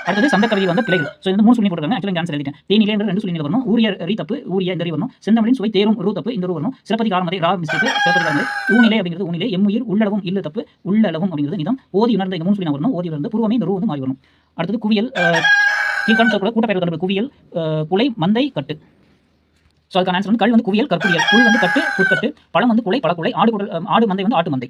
அடுத்தது சந்த கவிதை வந்த பிள்ளைகள் ஸோ இந்த மூணு சொல்லி போட்டுருக்காங்க. ஆக்சுவலாக ஆன்சர் எழுதிட்டேன். தேனிலே என்று ரெண்டு சொல்லி வரணும். ஊரிய ரீ தப்பு ஊரிய இந்த ரீ வரணும். செந்தமிழின் சுவை தேரும் ரூ தப்பு இந்த ரூ வரணும். சிறப்பதி காரமதை ரா மிஸ்டேக் சிறப்பதி காரமதை ஊனிலை அப்படிங்கிறது ஊனிலே எம்முயிர் உள்ளளவும் இல்ல தப்பு உள்ளளவும் அப்படிங்கிறது நிதம். ஓதி உணர்ந்த இந்த மூணு சொல்லி வரணும். ஓதி உணர்ந்த பூர்வமே இந்த ரூ வந்து மாறி வரணும். அடுத்தது குவியல் கீழ்கான் கூட கூட்டப்பெயர் கண்டு குவியல் குலை மந்தை கட்டு. ஸோ அதுக்கான ஆன்சர் வந்து கல் வந்து குவியல் கற்குவியல் புல் வந்து கட்டு புற்கட்டு பழம் வந்து குலை பழக்குலை ஆடு ஆடு மந்தை வந்து ஆட்டு மந்தை.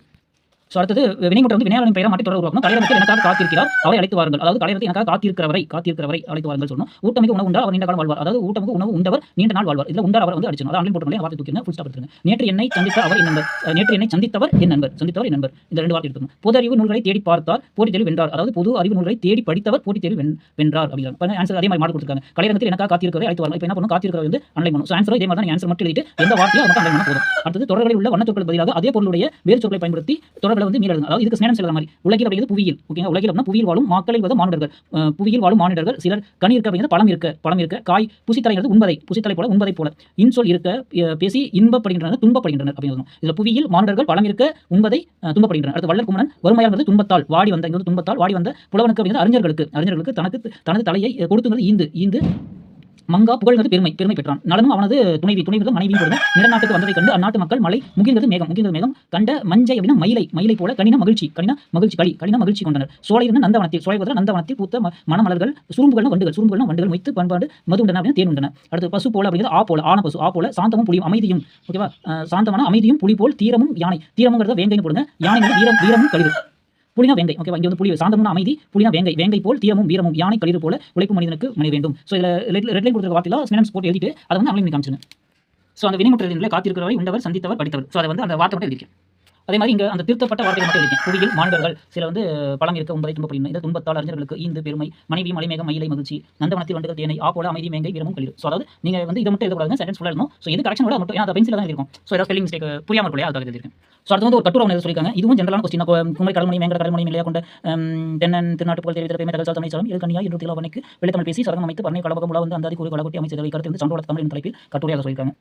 ஸோ அடுத்தது வினைமுட்டை வந்து வினையாளன் பெயரை மாற்றி தொடர் உருவாக்கணும். தலைவர் எனக்காக காத்திருக்கிறார் அவரை அழைத்து வாருங்கள். அதாவது தலைவர் எனக்காக காத்திருக்கிறவரை காத்திருக்கிறவரை அழைத்து வாருங்கள் சொல்லணும் ஊட்டமிக்கு உணவு உண்டா? அவர் நீண்ட காலம் வாழ்வார். அதாவது ஊட்டமிக்கு உணவு உண்டவர் நீண்ட நாள் வாழ்வார். இதில் உண்டார் அவர் வந்து அடிச்சணும் அதாவது ஆன்லைன் போட்டு வார்த்தை தூக்கிங்க ஃபுல் ஸ்டாப் எடுத்துருங்க. நேற்று என்னை சந்தித்த அவர் என் நண்பர். நேற்று என்னை சந்தித்தவர் என் நண்பர். சந்தித்தவர் என் நண்பர். இந்த ரெண்டு வார்த்தை எடுத்துக்கணும். பொது அறிவு நூல்களை தேடி பார்த்தார் போட்டி தேர்வு வென்றார். அதாவது பொது அறிவு நூல்களை தேடி படித்தவர் போட்டி தேர்வு வென் வென்றார் அப்படின்னு ஆன்சர் அதே மாதிரி மாடல் கொடுத்துருக்காங்க. கலையரத்தில் எனக்காக காத்திருக்கிறவரை அழைத்து வாருங்கள். இப்போ என்ன பண்ணணும்? காத்திருக்கிறவர் வந்து ஆன்லைன் பண்ணும் ஸோ ஆன்சர் இதே மாதிரி தான் ஆன்சர் மட்டும் எழுதிட்டு எந்த வார்த்தையும் அதை மட்டும் அன்லை பண்ண போதும். அடுத்தது தொடர்களில் உள்ள வண்ண சொற்கள் பதிலாக அதே பொருளுடைய வேறு சொற்களை பயன்படுத்தி தொடர் மாணவர்களை வந்து மீளெழுதுங்க அதாவது இதுக்கு ஸ்னேடன் செல்கிற மாதிரி. உலகில் அப்படிங்கிறது புவியியல் ஓகேங்க உலகில் அப்படின்னா புவியில் வாழும் மக்களில் வந்து மாணவர்கள் புவியில் வாழும் மாணவர்கள் சிலர் கனி இருக்க அப்படிங்கிறது பழம் இருக்க பழம் இருக்க காய் புசித்தலைங்கிறது உண்பதை புசித்தலை போல உண்பதை போல. இன்சொல் இருக்க பேசி இன்பப்படுகின்றனர் துன்பப்படுகின்றனர் அப்படின்னு இதில் புவியில் மாணவர்கள் பழம் இருக்க உண்பதை துன்பப்படுகின்றனர். அடுத்து வள்ளல் குமணன் வறுமையாங்கிறது துன்பத்தால் வாடி வந்த வந்து துன்பத்தால் வாடி வந்த புலவனுக்கு அப்படிங்கிறது அறிஞர்களுக்கு. அறிஞர்களுக்கு தனக்கு தனது தலையை கொடுத்துங்கிறது ஈந்து ஈந்து மங்கா புகழ்ந்தது பெருமை பெருமை பெற்றான். நலனும் அவனது துணைவி துணைவி மனைவியும் கொடுங்க. நிலநாட்டுக்கு வந்ததை கண்டு அந்நாட்டு மக்கள் மலை முகிழ்கிறது மேகம் முகிழ்கிறது மேகம். கண்ட மஞ்சை அப்படின்னா மயிலை மயிலை போல கனின மகிழ்ச்சி கனின மகிழ்ச்சி களி கனின மகிழ்ச்சி கொண்டனர். சோலை இருந்த நந்தவனத்தில் சோலை நந்தவனத்தில் பூத்த ம- மணமலர்கள் வண்டுகள் சுரும்புகளும் வண்டுகள் மொய்த்து பண்பாடு மது உண்டன அப்படின்னு தேன் உண்டன. அடுத்து பசு போல அப்படிங்கிறது ஆ போல ஆன பசு ஆ போல சாந்தமும் புலியும் அமைதியும். ஓகேவா சாந்தமான அமைதியும் புலி போல் தீரமும் யானை. தீரமுங்கிறத வேங்கைன்னு போடுங்க. யானை வீரம் வீரமும் கழிவு. புலினா வேங்கை ஓகேவா இங்கே வந்து புலி சாந்தமும் அமைதி புலினா வேங்கை. வேங்கை போல் தீயமும் வீரமும் யானை கழிவு போல உழைப்பு மனிதனுக்கு முனை வேண்டும். ஸோ இதில் ரெட் ரெட் லைன் கொடுத்துருக்க வார்த்தையில் சினன்ஸ் போட்டு எழுதிட்டு அதை வந்து அவங்களுக்கு காமிச்சிருங்க ஸோ அந்த வினைமுற்ற காத்திருக்கிறவரை உண்டவர் சந்தித்தவர் படித்தவர். ஸோ அதை வந்து அந்த வார்த்தை மட்டும் எழுதியிருக்கேன். அதே மாதிரி இங்கே அந்த திருத்தப்பட்ட வார்த்தைகள் மட்டும் இருக்கேன் புவியில் மாணவர்கள் சில வந்து பழம் இருக்க உண்பதை துன்பப்படுகின்றன இந்த துன்பத்தால் அறிஞர்களுக்கு ஈந்து பெருமை மனைவி மலைமேகம் மயிலை மகிழ்ச்சி நந்தவனத்தில் வண்டுகள் தேனை ஆப்போல அமைதி மேங்கை வீரமும் கழிவு ஸோ அதாவது நீங்கள் வந்து இதை மட்டும் எழுதக்கூடாது சென்டென்ஸ் ஃபுல்லாக இருக்கும் ஸோ இது கரெக்ஷன் விட மட்டும் ஏன்னா பென்சில் தான் இருக்கும் ஸோ ஏதாவது ஸ்பெல்லிங் மிஸ்டேக் புரியாமல் இருக்கும் இல்லையா அதுக்காக எழுதிருக்கேன் ஸோ அடுத்து வந்து ஒரு கட்டுரை ஒன்று சொல்லியிருக்காங்க. இதுவும் ஜென்ரலான கொஸ்டின் குமரி கடல்மணி மேங்கட கடல்மணி நிலையாக கொண்ட தென்னன் திருநாட்டு புகழ் தெரிவித்த பெருமை தகவல் தமிழ் சாலம் இது கண்ணியா என்று திலவனைக்கு வெள்ளத்தமிழ் பேசி சரகம் அமைத்து பண்ணை கலபகம் உலா வந்து அந்த அதிகூறு கலகுட்டி அமைச்சர் கருத்து வந்து சான்றோட தமிழ் தலைப்பில் கட்டுரையாக சொல்லியிருக்காங்க.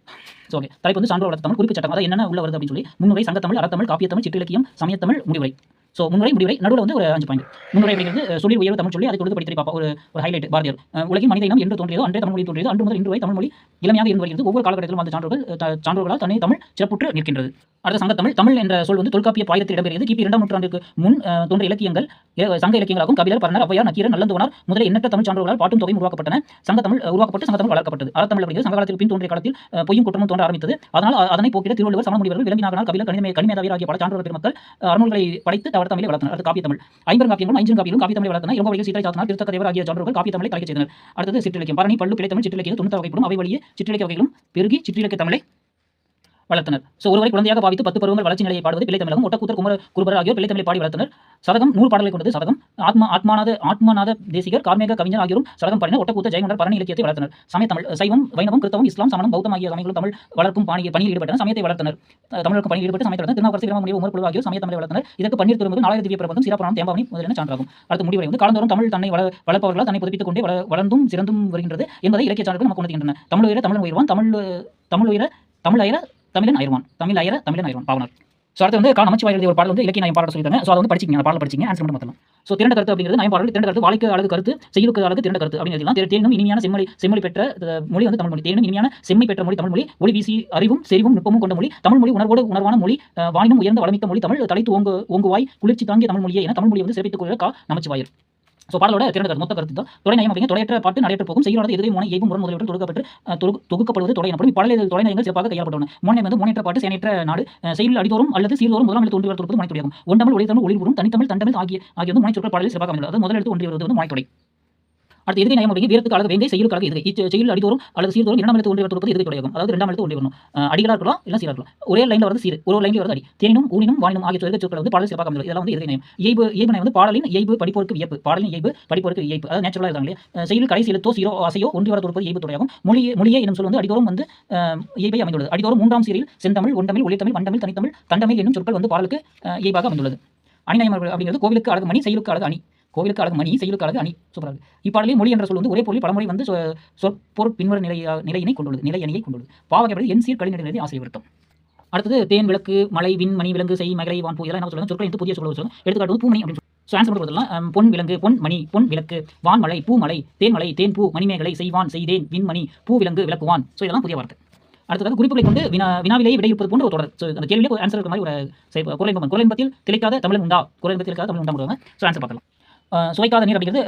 ஸோ ஓகே தலைப்பு வந்து சான்றோட தமிழ் குறிப்பிட்ட சட்டம். அதாவது என்னென்ன உள்ள வருது அப்படின்னு சொல்லி முன்னுரை சங்க தமிழ் அறத்தமிழ் காப்பியத்தமிழ் சிற்றிலக்கியம் சமயத்தமிழ் முடிவுரை. ஸோ முன்னுரை முடிவுரை நடுவில் வந்து ஒரு அஞ்சு பாயிண்ட் முன்னுரை அப்படிங்கிறது சொல்லி உயர்வு தமிழ் சொல்லி அதை கொடுத்து படித்து பார்ப்போம் ஒரு ஒரு ஹைலைட் பாரதியார். உலகின் மனித இனம் என்று தோன்றியதோ அன்றே தமிழ் மொழி தோன்றியது அன்று முதல் இன்று வரை தமிழ் மொழி இளமையாக இருந்து வருகிறது. ஒவ்வொரு காலகட்டத்திலும் அந்த சான்றோர்கள் சான்றோர்களால் தனி தமிழ் சிறப்புற்று நிற்கின்றது. அடுத்த சங்கத்தமிழ் தமிழ் என்ற சொல் வந்து தொல்காப்பிய பாயத்தில் இடம்பெறுகிறது கிபி இரண்டாம் நூற்றாண்டுக்கு முன் அஹ், தோன்றிய இலக்கியங்கள் சங்க இலக்கியங்களாகும் கபிலர் பரணர் அவ்வையார் நக்கீரர் நல்லந்துவனார் முதலிய எண்ணற்ற தமிழ் சான்றோர்களால் பாட்டும் தொகையும் உருவாக்கப்பட்டன. சங்கத்தமிழ் அஹ், உருவாக்கப்பட்டு சங்கத்தமிழ் வளர்க்கப்பட்டது. அறத்தமிழ் அப்படிங்கிறது சங்க காலத்தில் பின் தோன்றிய காலத்தில் பொய்யும் குற்றமும் தோன்ற ஆரம்பித்தது. அதனால் அதனை போக்கிட திருவள்ளுவர் சமண முனிவர்கள் விலங்கினாகனால் கபிலர் கணிதமே கணிமேதாவியர் ஆகிய பல சான்றோர் பெருமக்கள் அஹ், அறநூல்களை படைத்து தவறு தமிழை வளர்த்தனர். அது காப்பிய தமிழ். ஐம்பெரும் காப்பியங்களும் ஐந்து காப்பியங்களும் காப்பிய தமிழை வளர்த்தனர் இளங்கோ வகையில் சீற்றை சாத்தனார் திருத்தக்க தேவர் ஆகிய சான்றோர்கள் காப்பிய தமிழை தலைக்கச் செய்தனர். அடுத்தது சிற்றிலக்கியம். பரணி பள்ளு பிழை தமிழ் சிற்றிலக்கியம் தொண்ணூறு வகைப்படும் அவை வழியே சிற்றிலக்கிய வகைகளும் பெருகி சிற்றிலக்கிய தமிழை வளர்த்தனர். ஸோ ஒருவரை குழந்தையாக பாவித்து பத்து பருவங்கள் வளர்ச்சி நிலையை பாடுவது பிள்ளை தமிழகம். ஒட்டக்கூத்தர் குமர குருபர் ஆகியோர் பிள்ளை தமிழை பாடி வளர்த்தனர். சதகம் நூறு பாடல்களை கொண்டது சதகம் ஆத்மா ஆத்மாநாத ஆத்மநாத தேசிகர் கார்மேக கவிஞர் ஆகியோரும் சதகம் பாடினர் ஒட்டக்கூத்த ஜெயங்கொண்டர் பரணி இலக்கியத்தை வளர்த்தனர். சமய தமிழ் சைவம் வைணவம் கிறிஸ்தவம் இஸ்லாம் சமணம் பௌத்தம் ஆகிய சமயங்களும் தமிழ் வளர்க்கும் பணி பணியில் ஈடுபட்டனர் சமயத்தை வளர்த்தனர். அஹ் பணியில் ஈடுபட்டு சமயத்தை வளர்த்தனர். திருநாவுக்கரசு வீரமணி உமர் குழு ஆகியோர் சமய தமிழை வளர்த்தனர். இதற்கு பன்னீர் திரும்புவது நாலாயிரத்தி திவ்ய பிரபந்தம் சீராபுராணம் தேம்பாவணி முதலான சான்றாகும். அடுத்து முடிவரை வந்து காலந்தோறும் தமிழ் தன்னை வள வளர்ப்பவர்களால் தன்னை புதுப்பித்துக் கொண்டே வள வளர்ந்தும் சிறந்தும் வருகின்றது என்பதை இலக்கிய சான்றுகள் நமக்கு உணர்த்துகின்றன. தமிழ் உயர தமிழ் உயர்வான் தமிழ் தமிழ் உயர தமிழ் அயர தமிழன் அயர்வான் தமிழ் ஐயர தமிழன் அயர்வான் பாவனர். ஸோ அடுத்து வந்து கா நமச்சிவாய் எழுதிய ஒரு பாடல் வந்து இலக்கிய நயம் பாடல் சொல்லிட்டாங்க ஸோ அதை வந்து படிச்சிங்க அந்த பாடல் படிச்சிங்க ஆன்சர் மட்டும் மாற்றலாம் ஸோ திரண்ட கருத்து அப்படிங்கிறது நயம் பாடல் திரண்ட கருத்து வாழ்க்கை அழகு கருத்து செய்யுக்கு அழகு திரண்ட கருத்து அப்படின்னு எழுதலாம் தேனும் இனிமையான செம்மொழி செம்மொழி பெற்ற மொழி வந்து தமிழ் மொழி. தேனும் இனிமையான செம்மை பெற்ற மொழி தமிழ் மொழி. ஒளி வீசி அறிவும் செறிவும் நுட்பமும் கொண்ட மொழி. தமிழ் மொழி உணர்வோடு உணர்வான மொழி. வாயினும் உயர்ந்த வளமிக்க மொழி. தமிழ் தலைத்து ஓங்கு ஓங்குவாய் குளிர்ச்சி தாங்கிய தமிழ் மொழியை என தமிழ் மொழி வந்து சிறப்பித்துக் கொள்ள கா நமச்சிவாயர். ஸோ பாடலோட திரண்டு மொத்த கருத்து தான். தொடை நயம் அப்படிங்க தொடையற்ற பாட்டு நடையற்ற போகும் செய்யோட எதிரே மோனை ஏய்வும் முரண் முதலியவற்றில் தொடுக்கப்பட்டு தொகுக்கப்படுவது தொடை எனப்படும் இப்பாடலில் தொலை நயங்கள் சிறப்பாக கையாளப்பட்டன மோனை வந்து மோனேற்ற பாட்டு சேனையற்ற நாடு அஹ், அடிதோறும் அல்லது சீர்தோறும் முதலாம் எழுத்து ஒன்றி வரத்தொடுப்பது முனைத்துடையாகும் ஒன்றமிழ் ஒளி தமிழ் ஒளிபுறும் தனித்தமிழ் தண்டமிழ் ஆகிய ஆகிய வந்து முனைச்சொற்கள் பாடலில் சிறப்பாக அமைந்துள்ளது. அது முதல் எழுத்து ஒன்றி வருவது வந்து முனைத்துடை அடுத்து எதிர்கை நயம் அப்படிங்க வீரத்துக்கு அழகு வேங்கை செய்யுள் அழகு எதிர்கை இச்ச செய்யுள் அடிதோறும் அல்லது சீர்தோறும் இரண்டாம் இடத்து ஒன்றி வரத்தொடுப்பது எதிர்கை தொடையாகும் அதாவது இரண்டாம் இடத்து ஒன்றி வரணும் அடிகளாக இருக்கலாம் இல்லை சீராக இருக்கலாம். ஒரே லைனில் வரது சீர். ஒரு லைனில் வரது அடி. தேனும் ஊனினும் வானினும் ஆகிய சொற்கள் சொற்கள் வந்து பாடல் சிறப்பாக அமைந்துள்ளது இதெல்லாம் வந்து எதிர்கை நயம் இயல்பு இயல்பு நயம் வந்து பாடலின் இயல்பு படிப்போருக்கு வியப்பு. பாடலின் இயல்பு படிப்போருக்கு வியப்பு. அதாவது நேச்சுரலாக இருக்காங்க இல்லையா? செய்யுள் கடைசி எழுத்தோ சீரோ ஆசையோ ஒன்றி வர தொடுப்பது இயல்பு தொடையாகும் மொழி மொழியே என்னும் சொல் வந்து அடிதோறும் வந்து இயல்பை அமைந்துள்ளது. அடிதோறும் மூன்றாம் சீரில் செந்தமிழ் ஒன்றமிழ் ஒளித்தமிழ் வண்டமிழ் தனித்தமிழ் தண்டமிழ் என்னும் சொற்கள் வந்து பாடலுக்கு இயல்பாக அமைந்துள்ளது. அணிநயம் அப்படிங்கிறது கோவிலுக்கு அழகு மணி செயலுக்கு அழகு அணி. கோவிலுக்கு அழகு மணி செயலுக்கு அழகு அணி சூப்பராக இப்பாடலில் மொழி என்ற சொல் வந்து ஒரே பொருள் பலமுறை வந்து சொ- சொற்பொருள் பின்வரும் நிலையா நிலையினை கொண்டுள்ளது நிலை அணியை கொண்டுள்ளது. பாவகப்படுது என் சீர் கழிநிலை ஆசிரியர் விருத்தம். அடுத்தது தேன் விளக்கு மலை விண் மணி விலங்கு செய் மகளை வான் பூ இதெல்லாம் என்ன சொல்லுங்க சொற்கள் புதிய சொல்ல சொல்லுங்க எடுத்துக்காட்டு பூமணி அப்படின்னு ஸோ ஆன்சர் கொடுத்தலாம் பொன் விலங்கு பொன் மணி பொன் விளக்கு வான்மலை பூமலை தேன்மலை தேன் பூ மணிமேகலை செய்வான் செய்தேன் விண்மணி பூ விலங்கு விளக்குவான் ஸோ இதெல்லாம் புதிய வார்த்தை. அடுத்ததாக குறிப்புகளை கொண்டு வினா வினாவிலேயே விடையிருப்பது போன்ற ஒரு தொடர். ஸோ அந்த கேள்வியிலே ஆன்சர் இருக்கிற மாதிரி ஒரு குரலின்பம் குரலின்பத்தில் திளைக்காத தமிழன் உண்டா? குரலின்பத்தில் திளைக்காத தமிழ் உண்டா ஸோ ஆன்சர் பார்க்கலாம். சுவைக்காத நீர் அப்படிங்கிறது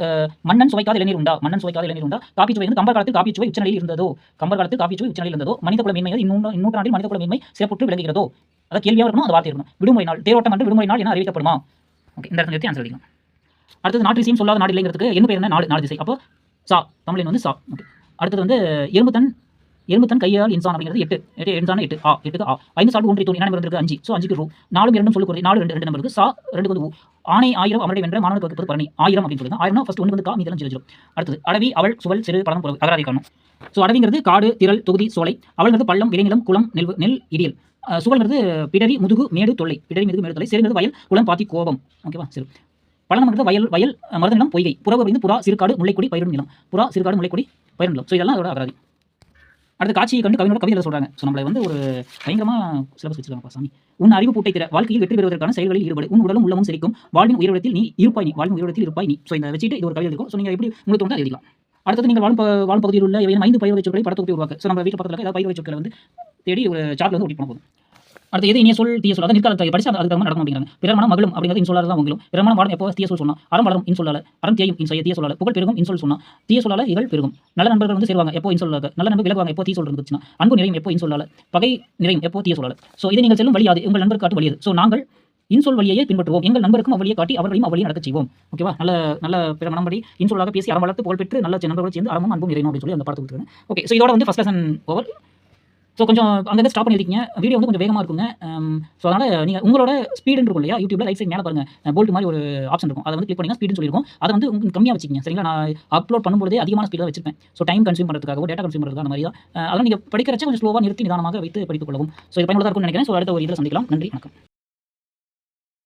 மன்னன் சுவைக்காத இளநீர் உண்டா? மன்னன் சுவைக்காத இளநீர் உண்டா? காப்பி சுவை வந்து கம்பர் காலத்தில் காப்பி சுவை உச்சநிலையில் இருந்ததோ? கம்பர் காலத்தில் காப்பி சுவை உச்சநிலையில் இருந்ததோ? மனித குல மேன்மை இன்னும் இன்னூற்றாண்டில் மனித குல மேன்மை சிறப்புற்று விளங்குகிறதோ? அதை கேள்வியாக இருக்கணும்? அந்த வார்த்தை இருக்கணும். விடுமுறை நாள் தேரோட்டம் என்று விடுமுறை நாள் என அறிவிக்கப்படுமா? ஓகே இந்த இடத்துல நிறுத்தி ஆன்சர் அடிக்கணும். அடுத்தது நாட்டு விஷயம் சொல்லாத நாடு இல்லைங்கிறதுக்கு என்ன பேர் என்ன? நாடு நாடு திசை. அப்போ சா தமிழின் வந்து சா. ஓகே. அடுத்தது வந்து இரும்புதன் எறும்பு தன் கையால் இன்சான் அப்படிங்கிறது எட்டு. எட்டு எண்சான எட்டு. ஆ எட்டு ஆ. ஐந்து சால்வு ஒன்றை தோணி என்ன நம்பர் அஞ்சு. ஸோ அஞ்சுக்கு ரூ. நாலும் இரண்டும் சொல்லுறது நாலு ரெண்டு ரெண்டு நம்பருக்கு. சா ரெண்டு வந்து ஊ ஆணை ஆயிரம் அவரை வென்ற மாணவனுக்கு வகுப்பது பரணி. ஆயிரம் அப்படின்னு சொல்லுங்க ஆயிரம் ஃபஸ்ட் ஒன்று வந்து கா மீதெல்லாம் ஜீரோ அடுத்தது அடவி அவள் சுவல் சிறு பழம் புறவு அகராதி காணும் ஸோ அடவிங்கிறது காடு திரள் தொகுதி சோலை. அவள்ங்கிறது பள்ளம் விளைநிலம் குளம் நெல் நெல் இடியல். சுவல்ங்கிறது பிடரி முதுகு மேடு தொல்லை. பிடரி முதுகு மேடு தொல்லை. சிறுங்கிறது வயல் குளம் பாத்தி கோபம். ஓகேவா? சரி பழனம்ங்கிறது வயல் வயல் அஹ் நிலம் பொய்கை. புறவு அப்படிங்கிறது புறா சிறுகாடு முல்லைக்குடி பயிரும் நிலம். புறா சிறுகாடு முல்லைக்கொடி பயிரும் நிலம். ஸோ இதெல்லாம் அதோட அகராதி. அடுத்த காட்சியை கண்டு கவிஞரோட கவிதை சொல்றாங்க. ஸோ நம்மளை வந்து ஒரு பயங்கரமா சிலபஸ் வச்சிருக்காங்க சாமி. உன் அறிவு பூட்டை திற வாழ்க்கையில் வெற்றி பெறுவதற்கான செயல்களில் ஈடுபடு. உன் உடலும் உள்ளமும் சிரிக்கும் வாழ்வின் உயிரிடத்தில் நீ இருப்பாய் நீ வாழ்வின் உயிரிடத்தில் இருப்பாய் நீ. ஸோ இந்த வச்சுட்டு இது ஒரு கவிதை இருக்கும். ஸோ நீங்கள் எப்படி உங்களுக்கு தோணுதோ எழுதலாம் அடுத்தது நீங்கள் வாழும் வாழும் பகுதியில் உள்ள ஐந்து பயிர் வச்சுக்களை சொற்களை உருவாக்க. ஸோ நம்ம வீட்டு பக்கத்தில் ஏதாவது பயிர் வச்சுக்களை வந்து தேடி ஒரு சார்ட்ல வந்து ஓட்டி போன போதும். அடுத்து எது இனிய சொல் தீய சொல்? அதான் நிற்காலத்தை படிச்சு அது அதுக்கு தகுந்த நடக்கும் அப்படிங்கிறாங்க பிறமணம் மகளும் அப்படிங்கிறது இன் சொல்லாத தான் உங்களும் பிறமணம் வாடும் எப்போ தீய சொல் சொன்னா. அறம் வளரும் இன் சொல்லால அறம் தேயும் இன் செய்ய. தீய சொல்லால புகழ் பெருகும் இன் சொல் சொன்னா. தீய சொல்லால இகழ் பெருகும். நல்ல நண்பர்கள் வந்து சேருவாங்க எப்போ இன் சொல்லாத? நல்ல நண்பர் விலகுவாங்க எப்போ தீ சொல் இருந்துச்சுன்னா. அன்பு நிறையும் எப்போ இன் சொல்லால பகை நிறையும் எப்போ தீய சொல்லால ஸோ இது நீங்கள் செல்லும் வழியாது உங்கள் நண்பர் காட்டு வழியது ஸோ நாங்கள் இன்சொல் வழியை பின்பற்றுவோம். எங்கள் நண்பருக்கும் அவ்வழியை காட்டி அவர்களையும் அவ்வழியை நடக்க செய்வோம். ஓகேவா நல்ல நல்ல பிற மனம்படி இன்சொல்லாக பேசி அறம் வளர்த்து புகழ் பெற்று நல்ல நண்பர்கள் சேர்ந்து அறமும் அன்பும் இறைணும் அப்படின்னு சொல்லி அந்த படத்தை கொடுத்துருக்கேன் ஓகே ஸோ இதோட வந்து ஃபஸ்ட் லெசன் ஓவர் ஸோ கொஞ்சம் அங்கே ஸ்டாப் பண்ணியிருக்கீங்க வீடியோ வந்து கொஞ்சம் வேகமாக இருக்குங்க. Um, ஸோ அதனால் நீங்கள் உங்களோட ஸ்பீடு இருக்கும் இல்லையா? யூடியூப்ல ரைட் சைட் மேலே பாருங்க. போல்ட் மாதிரி ஒரு ஆப்ஷன் இருக்கும். அதை வந்து கிளிக் பண்ணிங்கன்னா ஸ்பீடுன்னு சொல்லியிருக்கும். அதை வந்து உங்களுக்கு கம்மியாக வச்சுக்கங்க. சரிங்களா? நான் அப்லோட் பண்ணும்போதே அதிகமான ஸ்பீடாக வச்சிருப்பேன். ஸோ டைம் கன்சியூம் பண்ணுறதுக்காக டேட்டா கன்சியூம் பண்ணுறதுக்காக அந்த மாதிரி தான் அதெல்லாம் நீங்கள் படிக்கிறச்ச கொஞ்சம் ஸ்லோவாக நிறுத்தி நிதானமாக வைத்து படித்துக் கொள்ளவும். ஸோ இது பயனுள்ளதாக இருக்கும்னு நினைக்கிறேன். ஸோ அடுத்த ஒரு இதில் சந்திக்கலாம். நன்றி. வணக்கம்.